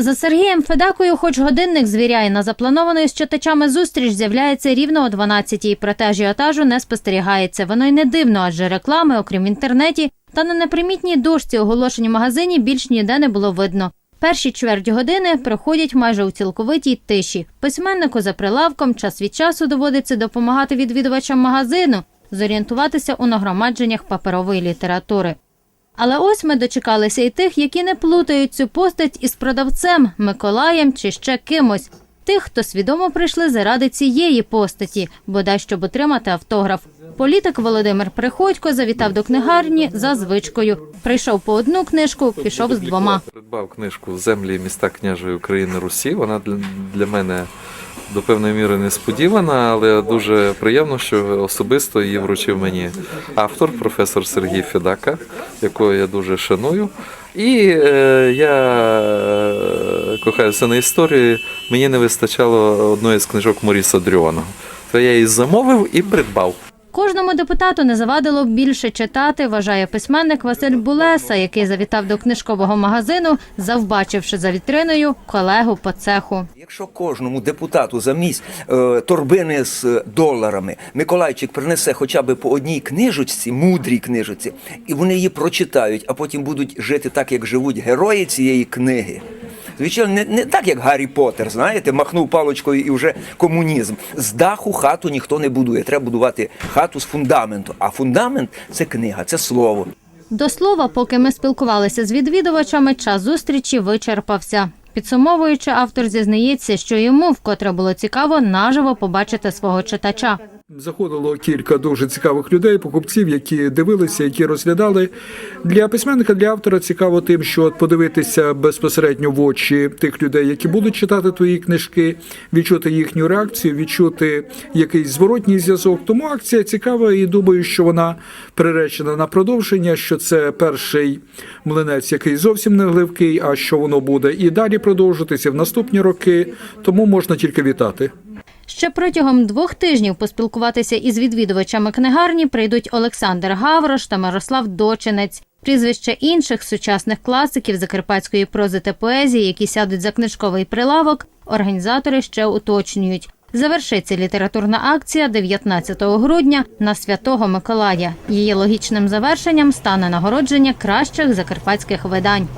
За Сергієм Федакою, хоч годинник звіряє на запланованої з читачами зустріч, з'являється рівно о 12-й. Проте ажіотажу не спостерігається. Воно й не дивно, адже реклами, окрім в інтернеті, та на непримітній дошці оголошень в магазині більш ніде не було видно. Перші чверть години проходять майже у цілковитій тиші. Письменнику за прилавком час від часу доводиться допомагати відвідувачам магазину зорієнтуватися у нагромадженнях паперової літератури. Але ось ми дочекалися і тих, які не плутають цю постать із продавцем, Миколаєм чи ще кимось. Тих, хто свідомо прийшли заради цієї постаті, бодай щоб отримати автограф. Політик Володимир Приходько завітав до книгарні за звичкою. Прийшов по одну книжку, пішов з двома. Придбав книжку Землі і міста княжої України Русі. Вона для, мене до певної міри несподівана, але дуже приємно, що особисто її вручив мені автор, професор Сергій Федака, якого я дуже шаную. І е, я е, кохаюся на історії. Мені не вистачало одної з книжок Моріса Дрьоного. То я її замовив і придбав. Кожному депутату не завадило б більше читати, вважає письменник Василь Булеса, який завітав до книжкового магазину, завбачивши за вітриною колегу по цеху. Якщо кожному депутату замість е, торбини з е, доларами Миколайчик принесе хоча б по одній книжечці, мудрій книжечці, і вони її прочитають, а потім будуть жити так, як живуть герої цієї книги. Звичайно, не, не так, як Гаррі Поттер, знаєте, махнув паличкою і вже комунізм. З даху хату ніхто не будує. Треба будувати хату з фундаменту. А фундамент це книга, це слово. До слова, поки ми спілкувалися з відвідувачами, час зустрічі вичерпався. Підсумовуючи, автор зізнається, що йому вкотре було цікаво наживо побачити свого читача. Заходило кілька дуже цікавих людей, покупців, які дивилися, які розглядали. Для письменника, для автора цікаво тим, що подивитися безпосередньо в очі тих людей, які будуть читати твої книжки, відчути їхню реакцію, відчути якийсь зворотній зв'язок. Тому акція цікава і думаю, що вона приречена на продовження. Що це перший млинець, який зовсім не гливкий, а що воно буде і далі продовжитися в наступні роки. Тому можна тільки вітати. Ще протягом двох тижнів поспілкуватися із відвідувачами книгарні прийдуть Олександр Гаврош та Мирослав Дочинець. Прізвища інших сучасних класиків закарпатської прози та поезії, які сядуть за книжковий прилавок, організатори ще уточнюють. Завершиться літературна акція 19 грудня на Святого Миколая. Її логічним завершенням стане нагородження кращих закарпатських видань.